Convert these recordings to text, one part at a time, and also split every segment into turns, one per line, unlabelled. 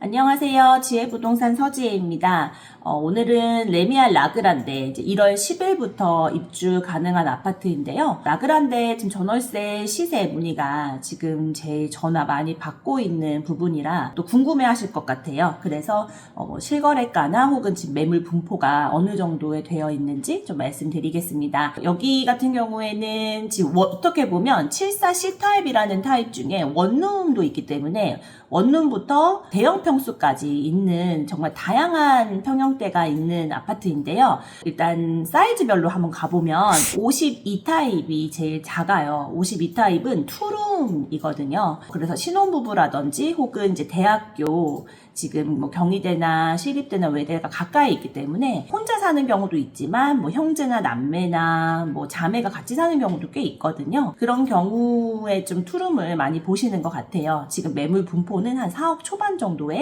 안녕하세요. 지혜부동산 서지혜입니다. 어, 오늘은 레미안 라그란데 이제 1월 10일부터 입주 가능한 아파트인데요. 라그란데 지금 전월세 시세 문의가 지금 제일 전화 많이 받고 있는 부분이라 또 궁금해 하실 것 같아요. 그래서 어, 뭐 실거래가나 혹은 지금 매물 분포가 어느 정도에 되어 있는지 좀 말씀드리겠습니다. 여기 같은 경우에는 지금 워- 어떻게 보면 74 C타입이라는 타입 중에 원룸도 있기 때문에 원룸부터 대형 평수까지 있는 정말 다양한 평형대가 있는 아파트인데요. 일단 사이즈별로 한번 가보면 52타입이 제일 작아요. 52타입은 투룸이거든요. 그래서 신혼부부라든지 혹은 이제 대학교 지금 뭐 경희대나 시립대나 외대가 가까이 있기 때문에 혼자 사는 경우도 있지만 뭐 형제나 남매나 뭐 자매가 같이 사는 경우도 꽤 있거든요. 그런 경우에 좀 투룸을 많이 보시는 것 같아요. 지금 매물 분포는 한 4억 초반 정도에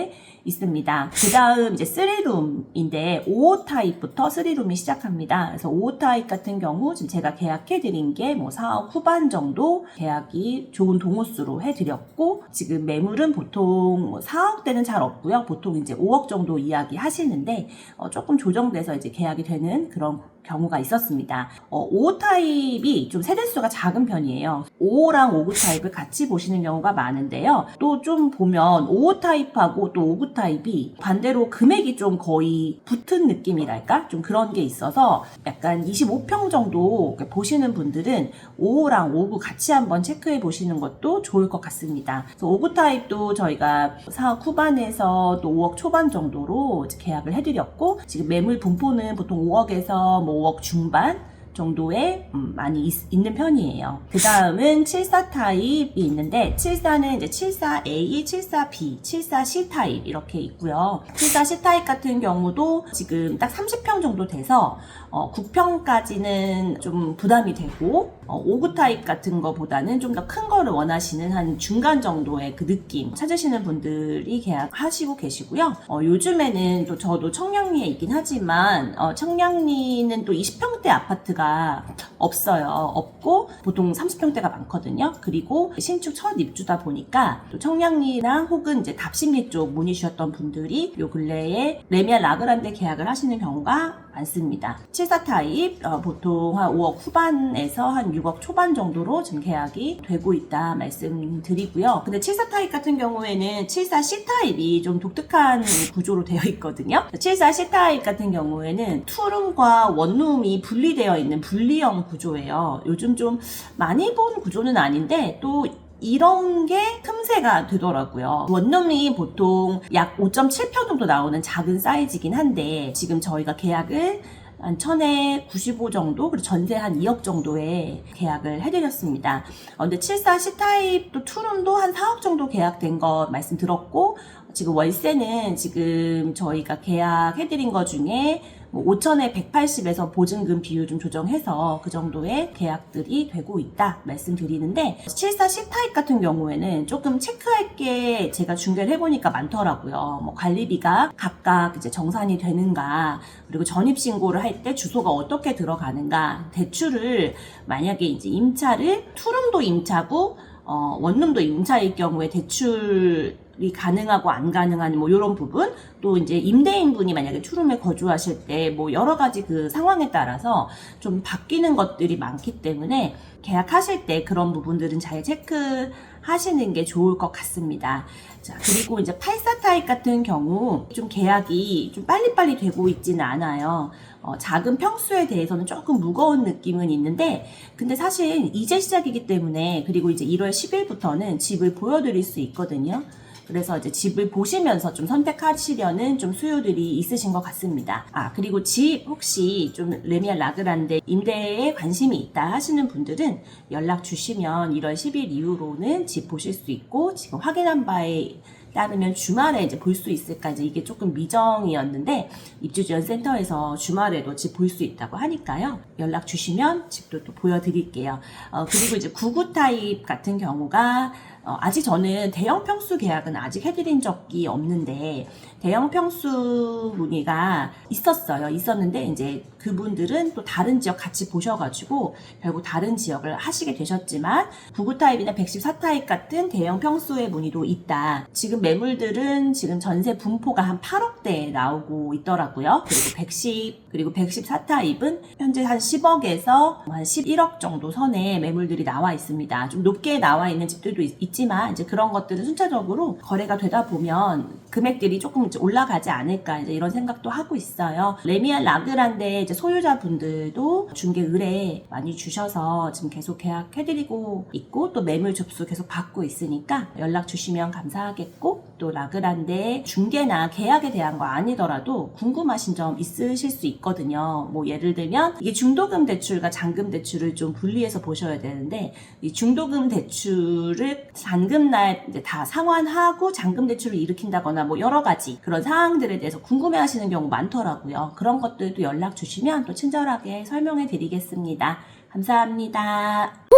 있습니다. 그 다음 이제 3룸인데 5호 타입부터 3룸이 시작합니다. 그래서 5호 타입 같은 경우 지금 제가 계약해드린 게 뭐 4억 후반 정도 계약이 좋은 동호수로 해드렸고 지금 매물은 보통 뭐 4억대는 잘 없고요. 보통 이제 5억 정도 이야기 하시는데 어, 조금 조정돼서 이제 계약이 되는 그런 경우가 있었습니다. 어, 5호 타입이 좀 세대수가 작은 편이에요. 5호랑 5구 타입을 같이 보시는 경우가 많은데요. 또 좀 보면 5호 타입하고 또 5구 타입이 반대로 금액이 좀 거의 붙은 느낌이랄까? 좀 그런 게 있어서 약간 25평 정도 보시는 분들은 5호랑 5구 같이 한번 체크해 보시는 것도 좋을 것 같습니다. 그래서 5구 타입도 저희가 4억 후반에서 또 5억 초반 정도로 계약을 해드렸고 지금 매물 분포는 보통 5억에서 뭐 5억 중반 정도에 음, 많이 있, 는 편이에요. 그 다음은 74 타입이 있는데 74는 이제 74A, 74B, 74C 타입 이렇게 있고요. 74C 타입 같은 경우도 지금 딱 30평 정도 돼서 어, 9평까지는 좀 부담이 되고 어, 5구 타입 같은 거보다는 좀 더 큰 거를 원하시는 한 중간 정도의 그 느낌 찾으시는 분들이 계약하시고 계시고요. 어, 요즘에는 또 저도 청량리에 있긴 하지만 어, 청량리는 또 20평대 아파트가 없어요. 없고 보통 30평대가 많거든요. 그리고 신축 첫 입주다 보니까 또 청량리랑 혹은 이제 답심리 쪽 문의 주셨던 분들이 요 근래에 레미안 라그란데 계약을 하시는 경우가 많습니다. 74 타입 어, 보통 한 5억 후반에서 한 6억 초반 정도로 지금 계약이 되고 있다 말씀드리고요. 근데 74 타입 같은 경우에는 74 C 타입이 좀 독특한 구조로 되어 있거든요. 74 C 타입 같은 경우에는 투룸과 원룸이 분리되어 있는 분리형 구조예요. 요즘 좀 많이 본 구조는 아닌데 또 이런 게 틈새가 되더라고요. 원룸이 보통 약 5.7평 정도 나오는 작은 사이즈긴 한데 지금 저희가 계약을 한 천에 95 정도, 그리고 전세 한 2억 정도에 계약을 해드렸습니다. 어, 근데 74 C타입 또 투룸도 한 4억 정도 계약된 거 말씀드렸고, 지금 월세는 지금 저희가 계약해드린 거 중에 뭐 5천에 180에서 보증금 비율 좀 조정해서 그 정도의 계약들이 되고 있다 말씀드리는데 74 C타입 같은 경우에는 조금 체크할 게 제가 중계를 해보니까 많더라고요. 뭐 관리비가 각각 이제 정산이 되는가 그리고 전입 신고를 할 때 주소가 어떻게 들어가는가 대출을 만약에 이제 임차를 투룸도 임차고 어, 원룸도 임차일 경우에 대출 이 가능하고 안 가능한 뭐 이런 부분 또 이제 임대인분이 만약에 투룸에 거주하실 때 뭐 여러 가지 그 상황에 따라서 좀 바뀌는 것들이 많기 때문에 계약하실 때 그런 부분들은 잘 체크하시는 게 좋을 것 같습니다. 자, 그리고 이제 84 타입 같은 경우 좀 계약이 좀 빨리빨리 되고 있지는 않아요. 어, 작은 평수에 대해서는 조금 무거운 느낌은 있는데, 근데 사실 이제 시작이기 때문에, 그리고 이제 1월 10일부터는 집을 보여드릴 수 있거든요. 그래서 이제 집을 보시면서 좀 선택하시려는 좀 수요들이 있으신 것 같습니다. 아, 그리고 집 혹시 좀 레미안 라그란데 임대에 관심이 있다 하시는 분들은 연락 주시면 1월 10일 이후로는 집 보실 수 있고, 지금 확인한 바에 따르면 주말에 이제 볼 수 있을까 이제 이게 조금 미정이었는데 입주 지원 센터에서 주말에도 집 볼 수 있다고 하니까요 연락 주시면 집도 또 보여드릴게요 어, 그리고 이제 구구 타입 같은 경우가 어, 아직 저는 대형 평수 계약은 아직 해드린 적이 없는데 대형 평수 문의가 있었어요. 있었는데 이제 그분들은 또 다른 지역 같이 보셔가지고 결국 다른 지역을 하시게 되셨지만 99 타입이나 114 타입 같은 대형 평수의 문의도 있다. 지금 매물들은 지금 전세 분포가 한 8억대 나오고 있더라고요. 그리고 110 그리고 114 타입은 현재 한 10억에서 한 11억 정도 선에 매물들이 나와 있습니다. 좀 높게 나와 있는 집들도 있, 지만 이제 그런 것들은 순차적으로 거래가 되다 보면 금액들이 조금 이제 올라가지 않을까 이제 이런 생각도 하고 있어요. 레미안 라그란데 이제 소유자분들도 중개 의뢰 많이 주셔서 지금 계속 계약해드리고 있고 또 매물 접수 계속 받고 있으니까 연락 주시면 감사하겠고 또 라그란데 중개나 계약에 대한 거 아니더라도 궁금하신 점 있으실 수 있거든요. 뭐 예를 들면 이게 중도금 대출과 잔금 대출을 좀 분리해서 보셔야 되는데 이 중도금 대출을 잔금 날 이제 다 상환하고 잔금 대출을 일으킨다거나 뭐 여러 가지 그런 사항들에 대해서 궁금해하시는 경우 많더라고요. 그런 것들도 연락 주시면 또 친절하게 설명해 드리겠습니다. 감사합니다.